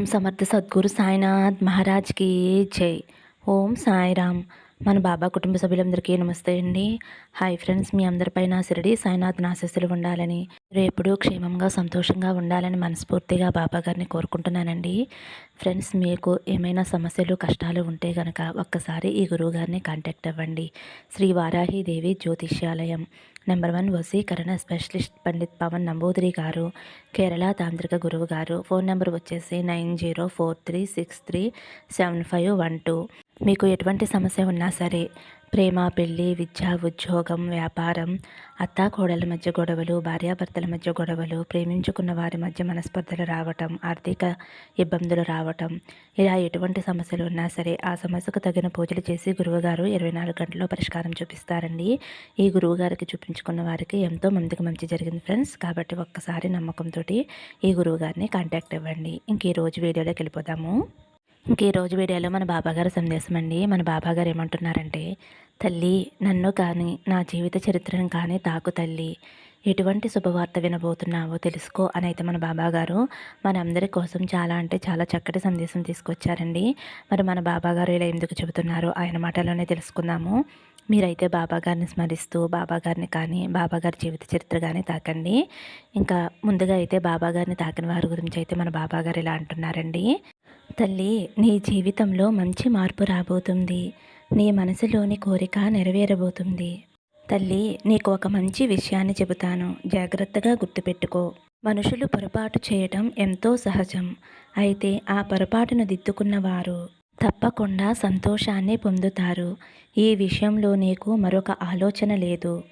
ఓం సమర్థ సద్గురు సాయినాథ్ మహారాజ్కి జై. ఓం సాయిరామ్. మన బాబా కుటుంబ సభ్యులందరికీ నమస్తే అండి. హాయ్ ఫ్రెండ్స్ మీ అందరిపైన సిరిడి సాయినాథ్ నాశస్సులు ఉండాలని రేపుడు క్షేమంగా సంతోషంగా ఉండాలని మనస్ఫూర్తిగా బాబా గారిని కోరుకుంటున్నానండి. ఫ్రెండ్స్ మీకు ఏమైనా సమస్యలు కష్టాలు ఉంటే కనుక ఒక్కసారి ఈ గురువు గారిని కాంటాక్ట్ అవ్వండి. శ్రీ వారాహిదేవి జ్యోతిష్యాలయం. నెంబర్ వన్ వసీకరణ స్పెషలిస్ట్ పండిత్ పవన్ నంబూదిరి గారు కేరళ తాంత్రిక గురువు గారు. ఫోన్ నెంబర్ వచ్చేసి nine zero four three six three seven five one two. మీకు ఎటువంటి సమస్య ఉన్నా సరే ప్రేమ పెళ్ళి విద్య ఉద్యోగం వ్యాపారం అత్తాకోడల మధ్య గొడవలు భార్యాభర్తల మధ్య గొడవలు ప్రేమించుకున్న వారి మధ్య మనస్పర్ధలు రావటం ఆర్థిక ఇబ్బందులు రావటం ఇలా ఎటువంటి సమస్యలు ఉన్నా సరే ఆ సమస్యకు తగిన పూజలు చేసి గురువుగారు ఇరవై నాలుగు గంటల్లో పరిష్కారం చూపిస్తారండి. ఈ గురువుగారికి చూపించుకున్న వారికి ఎంతో మందికి మంచి జరిగింది ఫ్రెండ్స్. కాబట్టి ఒక్కసారి నమ్మకంతో ఈ గురువుగారిని కాంటాక్ట్ ఇవ్వండి ఇంక ఈ రోజు వీడియోలోకి వెళ్ళిపోదాము. ఇంక ఈరోజు వీడియోలో మన బాబాగారు సందేశం అండి. మన బాబాగారు ఏమంటున్నారంటే తల్లి నన్ను కానీ నా జీవిత చరిత్రను కానీ తాకు తల్లి. ఎటువంటి శుభవార్త వినబోతున్నావో తెలుసుకో అని అయితే మన బాబాగారు మన అందరి కోసం చాలా అంటే చాలా చక్కటి సందేశం తీసుకొచ్చారండి. మరి మన బాబాగారు ఇలా ఎందుకు చెబుతున్నారో? ఆయన మాటలోనే తెలుసుకుందాము. మీరైతే బాబాగారిని స్మరిస్తూ బాబాగారిని కానీ బాబాగారి జీవిత చరిత్ర కానీ తాకండి. ఇంకా ముందుగా అయితే బాబాగారిని తాకిన వారి గురించి అయితే మన బాబాగారు ఇలా అంటున్నారండి. తల్లి నీ జీవితంలో మంచి మార్పు రాబోతుంది. నీ మనసులోని కోరిక నెరవేరబోతుంది. తల్లి నీకు ఒక మంచి విషయాన్ని చెబుతాను. జాగ్రత్తగా గుర్తుపెట్టుకో. మనుషులు పొరపాటు చేయటం ఎంతో సహజం. అయితే ఆ పొరపాటును దిద్దుకున్నవారు తప్పకుండా సంతోషాన్ని పొందుతారు. ఈ విషయంలో నీకు మరొక ఆలోచన లేదు.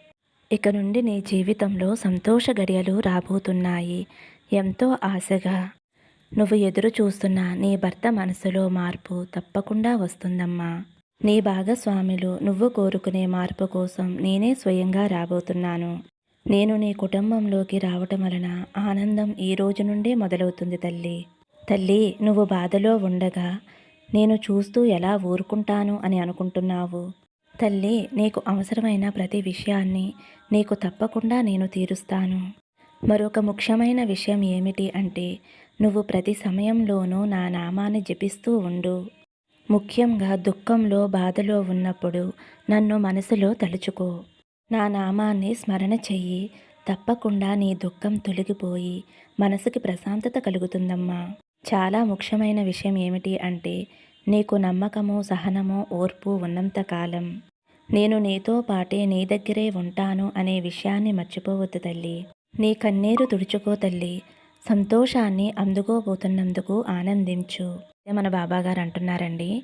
ఇక నుండి నీ జీవితంలో సంతోష గడియలు రాబోతున్నాయి. ఎంతో ఆశగా నువ్వు ఎదురు చూస్తున్న నీ భర్త మనసులో మార్పు తప్పకుండా వస్తుందమ్మా. నీ భాగస్వాములు నువ్వు కోరుకునే మార్పు కోసం నేనే స్వయంగా రాబోతున్నాను. నేను నీ కుటుంబంలోకి రావటం వలన ఆనందం ఈ రోజు నుండే మొదలవుతుంది తల్లి. తల్లి నువ్వు బాధలో ఉండగా నేను చూస్తూ ఎలా ఊరుకుంటాను అని అనుకుంటున్నావు. తల్లి నీకు అవసరమైన ప్రతి విషయాన్ని నీకు తప్పకుండా నేను తీరుస్తాను. మరొక ముఖ్యమైన విషయం ఏమిటి అంటే నువ్వు ప్రతి సమయంలోనూ నా నామాన్ని జపిస్తూ ఉండు. ముఖ్యంగా దుఃఖంలో బాధలో ఉన్నప్పుడు నన్ను మనసులో తలుచుకో. నా నామాన్ని స్మరణ చెయ్యి. తప్పకుండా నీ దుఃఖం తొలగిపోయి మనసుకి ప్రశాంతత కలుగుతుందమ్మా. చాలా ముఖ్యమైన విషయం ఏమిటి అంటే నీకు నమ్మకము సహనము ఓర్పు ఉన్నంతకాలం నేను నీతో పాటే నీ దగ్గరే ఉంటాను అనే విషయాన్ని మర్చిపోవద్దు తల్లి. నీ కన్నీరు తుడుచుకో తల్లి. సంతోషాన్ని అందుకోబోతున్నందుకు ఆనందించు. మన బాబాగారు అంటున్నారండి.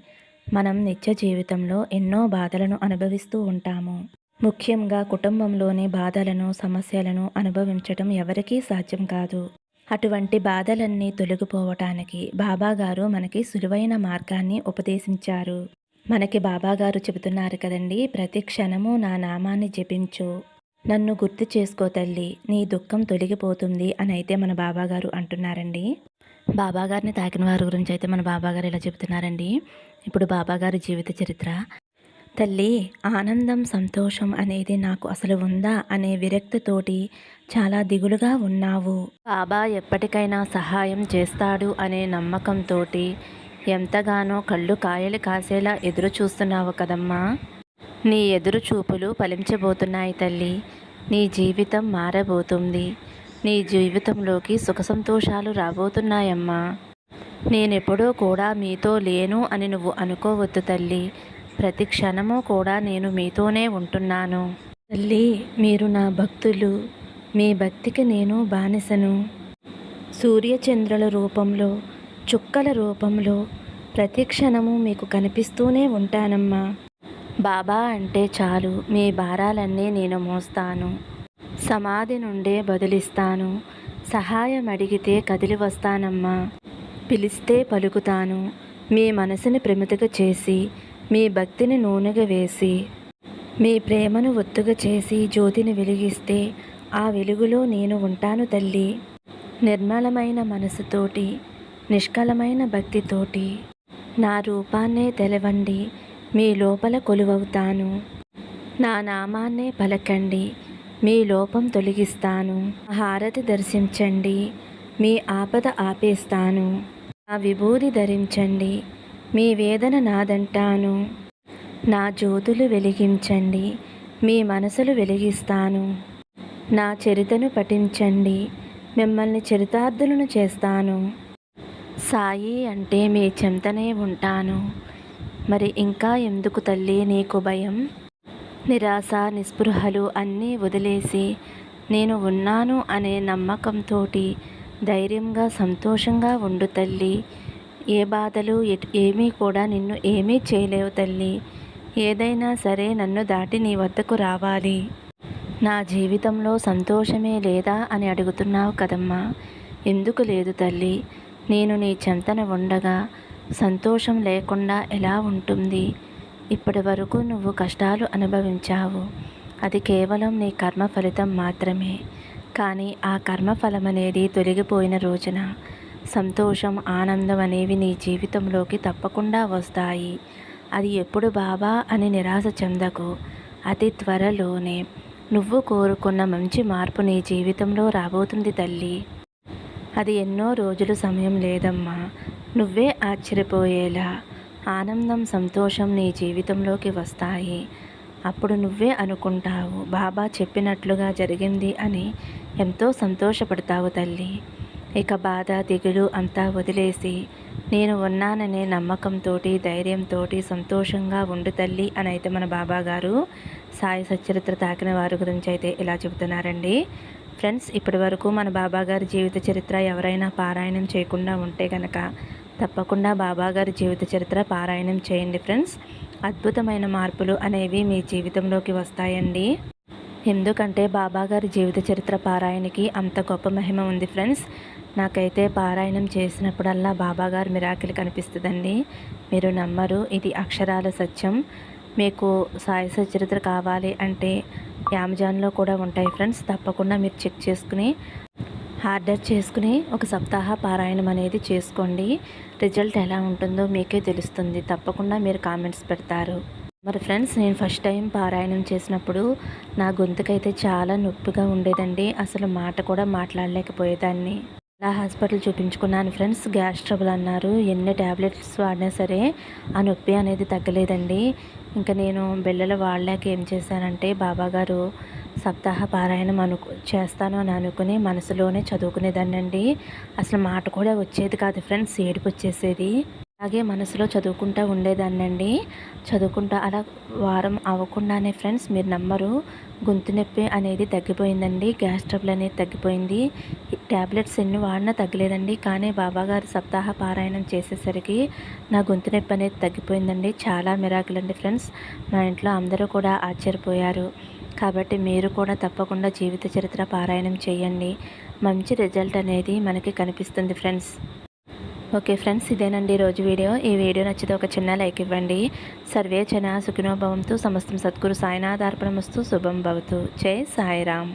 మనం నిత్య జీవితంలో ఎన్నో బాధలను అనుభవిస్తూ ఉంటాము. ముఖ్యంగా కుటుంబంలోని బాధలను సమస్యలను అనుభవించడం ఎవరికీ సాధ్యం కాదు. అటువంటి బాధలన్నీ తొలగిపోవటానికి బాబాగారు మనకి సులువైన మార్గాన్ని ఉపదేశించారు. మనకి బాబాగారు చెబుతున్నారు కదండి ప్రతి క్షణము నా నామాన్ని జపించు. నన్ను గుర్తు చేసుకో తల్లి నీ దుఃఖం తొలగిపోతుంది అని అయితే మన బాబాగారు అంటున్నారండి. బాబాగారిని తాకిన వారి గురించి అయితే మన బాబాగారు ఇలా చెబుతున్నారండి. ఇప్పుడు బాబాగారి జీవిత చరిత్ర. తల్లి ఆనందం సంతోషం అనేది నాకు అసలు ఉందా అనే విరక్తితోటి చాలా దిగులుగా ఉన్నావు. బాబా ఎప్పటికైనా సహాయం చేస్తాడు అనే నమ్మకంతో ఎంతగానో కళ్ళు కాయలు కాసేలా ఎదురు చూస్తున్నావు కదమ్మా. నీ ఎదురు చూపులు ఫలించబోతున్నాయి తల్లి. నీ జీవితం మారబోతుంది. నీ జీవితంలోకి సుఖ సంతోషాలు రాబోతున్నాయమ్మా. నేనెప్పుడూ కూడా మీతో లేను అని నువ్వు అనుకోవద్దు తల్లి. ప్రతి క్షణము కూడా నేను మీతోనే ఉంటున్నాను. తల్లి మీరు నా భక్తులు. మీ భక్తికి నేను బానిసను. సూర్యచంద్రుల రూపంలో చుక్కల రూపంలో ప్రతి క్షణము మీకు కనిపిస్తూనే ఉంటానమ్మా. బాబా అంటే చాలు. మీ భారాలన్నీ నేను మోస్తాను. సమాధి నుండే బదులిస్తాను. సహాయం అడిగితే కదిలి వస్తానమ్మా. పిలిస్తే పలుకుతాను. మీ మనసుని ప్రమితగా చేసి మీ భక్తిని నూనెగా వేసి మీ ప్రేమను ఒత్తుగా చేసి జ్యోతిని వెలిగిస్తే ఆ వెలుగులో నేను ఉంటాను తల్లి. నిర్మలమైన మనసుతోటి నిష్కలమైన భక్తితోటి నా రూపాన్నే తెలవండి. మీ లోపల కొలువవుతాను. నా నామాన్నే పలకండి. మీ లోపం తొలగిస్తాను. హారతి దర్శించండి. మీ ఆపద ఆపేస్తాను. నా విభూది ధరించండి. మీ వేదన నాదంటాను. నా జ్యోతులు వెలిగించండి. మీ మనసులు వెలిగిస్తాను. నా చరితను పఠించండి. మిమ్మల్ని చరితార్థులను చేస్తాను. సాయి అంటే మీ చెంతనే ఉంటాను. మరి ఇంకా ఎందుకు తల్లి నీకు భయం? నిరాశ నిస్పృహలు అన్నీ వదిలేసి నేను ఉన్నాను అనే నమ్మకంతో ధైర్యంగా సంతోషంగా ఉండు తల్లి. ఏ బాధలు ఏమీ కూడా నిన్ను ఏమీ చేయలేవు తల్లి. ఏదైనా సరే నన్ను దాటి నీ వద్దకు రావాలి. నా జీవితంలో సంతోషమే లేదా అని అడుగుతున్నావు కదమ్మా? ఎందుకు లేదు తల్లి. నేను నీ చెంతన ఉండగా సంతోషం లేకుండా ఎలా ఉంటుంది? ఇప్పటి వరకు నువ్వు కష్టాలు అనుభవించావు. అది కేవలం నీ కర్మ ఫలితం మాత్రమే. కానీ ఆ కర్మ ఫలం అనేది తొలగిపోయిన రోజున సంతోషం ఆనందం అనేవి నీ జీవితంలోకి తప్పకుండా వస్తాయి. అది ఎప్పుడు బాబా అని నిరాశ చెందకు. అతి త్వరలోనే నువ్వు కోరుకున్న మంచి మార్పు నీ జీవితంలో రాబోతుంది తల్లి. అది ఎన్నో రోజులు సమయం లేదమ్మా. నువ్వే ఆశ్చర్యపోయేలా. ఆనందం సంతోషం నీ జీవితంలోకి వస్తాయి. అప్పుడు నువ్వే అనుకుంటావు బాబా చెప్పినట్లుగా జరిగింది అని ఎంతో సంతోషపడతావు తల్లి. ఇక బాధ దిగులు అంతా వదిలేసి నేను ఉన్నాననే నమ్మకంతో ధైర్యంతో సంతోషంగా ఉండు తల్లి అని అయితే మన బాబా గారు సాయి సచరిత్ర తాకిన వారి గురించి అయితే ఇలా చెబుతున్నారండి. ఫ్రెండ్స్ ఇప్పటి వరకు మన బాబా గారి జీవిత చరిత్ర ఎవరైనా పారాయణం చేయకుండా ఉంటే కనుక తప్పకుండా బాబాగారి జీవిత చరిత్ర పారాయణం చేయండి ఫ్రెండ్స్. అద్భుతమైన మార్పులు అనేవి మీ జీవితంలోకి వస్తాయండి. ఎందుకంటే బాబాగారి జీవిత చరిత్ర పారాయణకి అంత గొప్ప మహిమ ఉంది ఫ్రెండ్స్. నాకైతే పారాయణం చేసినప్పుడల్లా బాబాగారు మిరాకిల్ కనిపిస్తుందండి. మీరు నమ్మరు ఇది అక్షరాల సత్యం. మీకు సాయి సచరిత్ర కావాలి అంటే అమెజాన్లో కూడా ఉంటాయి ఫ్రెండ్స్. తప్పకుండా మీరు చెక్ చేసుకుని ఆర్డర్ చేసుకుని ఒక సప్తాహ పారాయణం అనేది చేసుకోండి. రిజల్ట్ ఎలా ఉంటుందో మీకే తెలుస్తుంది. తప్పకుండా మీరు కామెంట్స్ పెడతారు. మరి ఫ్రెండ్స్ నేను ఫస్ట్ టైం పారాయణం చేసినప్పుడు నా గొంతుకైతే చాలా నొప్పిగా ఉండేదండి. అసలు మాట కూడా మాట్లాడలేకపోయేదాన్ని. అలా హాస్పిటల్ చూపించుకున్నాను ఫ్రెండ్స్. గ్యాస్ ట్రబుల్ అన్నారు. ఎన్ని ట్యాబ్లెట్స్ వాడినా సరే ఆ నొప్పి అనేది తగ్గలేదండి. ఇంకా నేను బిళ్ళలు వాడలేక ఏం చేశానంటే బాబాగారు సప్తాహ పారాయణం అనుకు చేస్తాను అని అనుకుని మనసులోనే చదువుకునేదాన్ని అండి అసలు మాట కూడా వచ్చేది కాదు ఫ్రెండ్స్. ఏడుపు వచ్చేసేది. అలాగే మనసులో చదువుకుంటూ ఉండేదాన్నండి. చదువుకుంటా అలా వారం అవ్వకుండానే ఫ్రెండ్స్ మీరు నమ్మరు. గొంతు నొప్పి అనేది తగ్గిపోయిందండి. గ్యాస్ ట్రబుల్ అనేది తగ్గిపోయింది. ట్యాబ్లెట్స్ ఎన్ని వాడినా తగ్గలేదండి. కానీ బాబాగారు సప్తాహ పారాయణం చేసేసరికి నా గొంతు నొప్పి అనేది తగ్గిపోయిందండి. చాలా మిరాకులు అండి ఫ్రెండ్స్. మా ఇంట్లో అందరూ కూడా ఆశ్చర్యపోయారు. కాబట్టి మీరు కూడా తప్పకుండా జీవిత చరిత్ర పారాయణం చేయండి. మంచి రిజల్ట్ అనేది మనకి కనిపిస్తుంది ఫ్రెండ్స్. ఓకే ఫ్రెండ్స్ ఇదేనండి రోజు వీడియో. ఈ వీడియో నచ్చితే ఒక చిన్న లైక్ ఇవ్వండి. సర్వే జన సుఖినోభవంతో సమస్తం సద్గురు సాయినాథార్పణమస్తు శుభం భవతు. జై సాయిరామ్.